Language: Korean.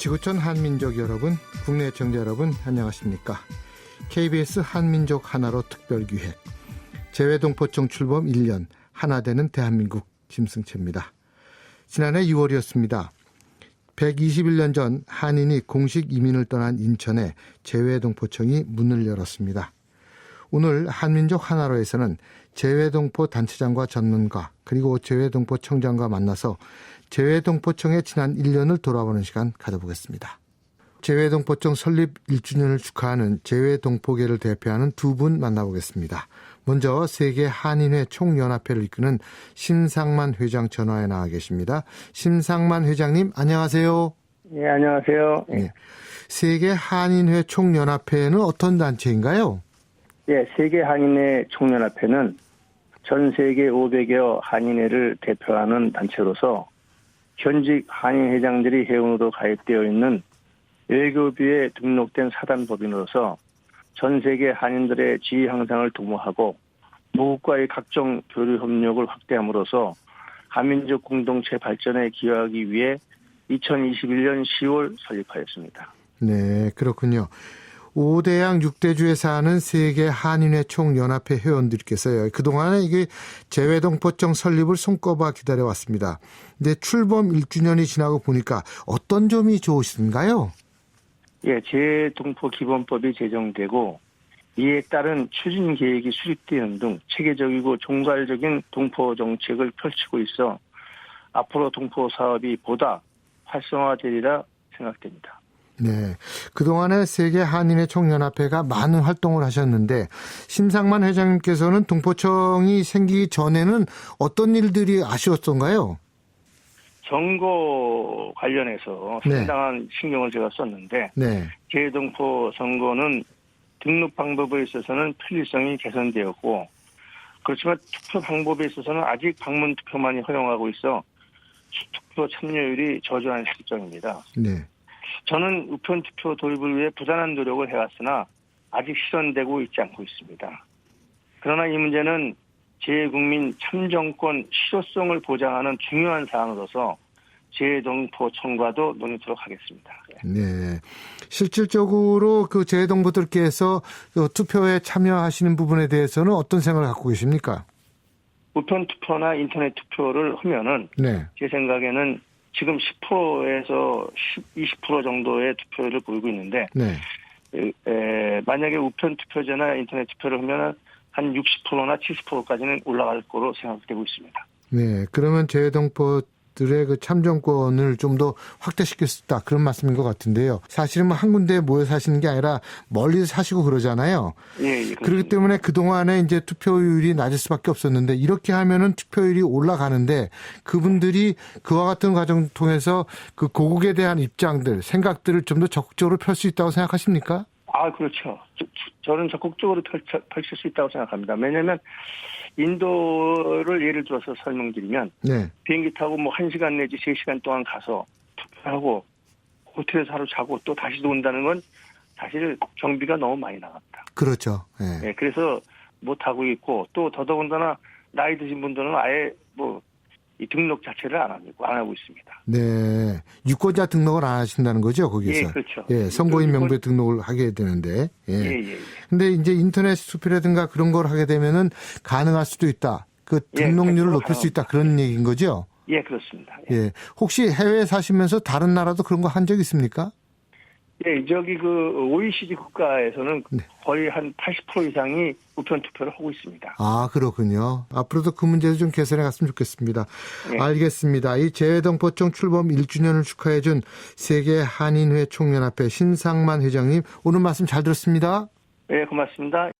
지구촌 한민족 여러분, 국내 애청자 여러분, 안녕하십니까? KBS 한민족 하나로 특별기획 재외동포청 출범 1년 하나 되는 대한민국 짐승채입니다. 지난해 6월이었습니다. 121년 전 한인이 공식 이민을 떠난 인천에 재외동포청이 문을 열었습니다. 오늘 한민족 하나로에서는 재외동포 단체장과 전문가 그리고 재외동포 청장과 만나서 재외동포청의 지난 1년을 돌아보는 시간 가져보겠습니다. 재외동포청 설립 1주년을 축하하는 재외동포계를 대표하는 두 분 만나보겠습니다. 먼저 세계 한인회 총연합회를 이끄는 심상만 회장 전화에 나와 계십니다. 심상만 회장님 안녕하세요. 예, 안녕하세요. 예. 세계 한인회 총연합회는 어떤 단체인가요? 예, 세계 한인회 총연합회는 전 세계 500여 한인회를 대표하는 단체로서 현직 한인 회장들이 회원으로 가입되어 있는 외교부에 등록된 사단법인으로서 전 세계 한인들의 지위 향상을 도모하고 모국과의 각종 교류 협력을 확대함으로써 한민족 공동체 발전에 기여하기 위해 2021년 10월 설립하였습니다. 네, 그렇군요. 5대양 6대주에 사는 세계 한인회 총연합회 회원들께서요. 그동안에 이게 재외동포청 설립을 손꼽아 기다려왔습니다. 근데 출범 1주년이 지나고 보니까 어떤 점이 좋으신가요? 예, 재동포 기본법이 제정되고 이에 따른 추진 계획이 수립되는 등 체계적이고 종괄적인 동포 정책을 펼치고 있어 앞으로 동포 사업이 보다 활성화되리라 생각됩니다. 네. 그동안에 세계 한인회 총연합회가 많은 활동을 하셨는데, 심상만 회장님께서는 동포청이 생기기 전에는 어떤 일들이 아쉬웠던가요? 선거 관련해서 네. 상당한 신경을 제가 썼는데 네. 재동포 선거는 등록 방법에 있어서는 편리성이 개선되었고 그렇지만 투표 방법에 있어서는 아직 방문 투표만이 허용하고 있어 투표 참여율이 저조한 실정입니다. 네. 저는 우편 투표 도입을 위해 부단한 노력을 해왔으나 아직 실현되고 있지 않고 있습니다. 그러나 이 문제는 재국민 참정권 실효성을 보장하는 중요한 사항으로서 재동포청과도 논의토록 하겠습니다. 네. 실질적으로 그 재동부들께서 그 투표에 참여하시는 부분에 대해서는 어떤 생각을 갖고 계십니까? 우편 투표나 인터넷 투표를 하면은 네. 제 생각에는 지금 10%에서 10, 20% 정도의 투표율을 보이고 있는데 네. 에, 에, 만약에 우편 투표제나 인터넷 투표를 하면 한 60%나 70%까지는 올라갈 거로 생각되고 있습니다. 네. 그러면 재동포 들의 그 참정권을 좀 더 확대시킬 수 있다. 그런 말씀인 것 같은데요. 사실은 뭐 한 군데에 모여 사시는 게 아니라 멀리 사시고 그러잖아요. 예, 예. 그렇기. 때문에 그 동안에 이제 투표율이 낮을 수밖에 없었는데 이렇게 하면은 투표율이 올라가는데 그분들이 그와 같은 과정 통해서 그 고국에 대한 입장들, 생각들을 좀 더 적극적으로 펼 수 있다고 생각하십니까? 아, 그렇죠. 저, 는 적극적으로 펼쳐, 펼칠 수 있다고 생각합니다. 왜냐하면 인도를 예를 들어서 설명드리면 네. 비행기 타고 뭐 1시간 내지 3시간 동안 가서 투표하고 호텔에서 하루 자고 또 다시 온다는 건 사실 경비가 너무 많이 나갑니다. 그렇죠. 네. 예, 그래서 못 하고 있고 또 더더군다나 나이 드신 분들은 아예 뭐 이 등록 자체를 안 하고 안 하고 있습니다. 네. 유권자 등록을 안 하신다는 거죠, 거기에서. 예, 그렇죠. 예, 선거인 명부에 등록을 하게 되는데. 예. 예, 예, 예. 근데 이제 인터넷 투표라든가 그런 걸 하게 되면은 가능할 수도 있다. 그 예, 등록률을 100% 높일 수 있다. 그런 얘기인 거죠? 예, 그렇습니다. 예. 예. 혹시 해외에 사시면서 다른 나라도 그런 거 한 적 있습니까? 예, 저기 그 OECD 국가에서는 네. 거의 한 80% 이상이 우편 투표를 하고 있습니다. 아, 그렇군요. 앞으로도 그 문제도 좀 개선해 갔으면 좋겠습니다. 네. 알겠습니다. 이 재외동포청 출범 1주년을 축하해 준 세계 한인회 총연합회 신상만 회장님, 오늘 말씀 잘 들었습니다. 예, 고맙습니다.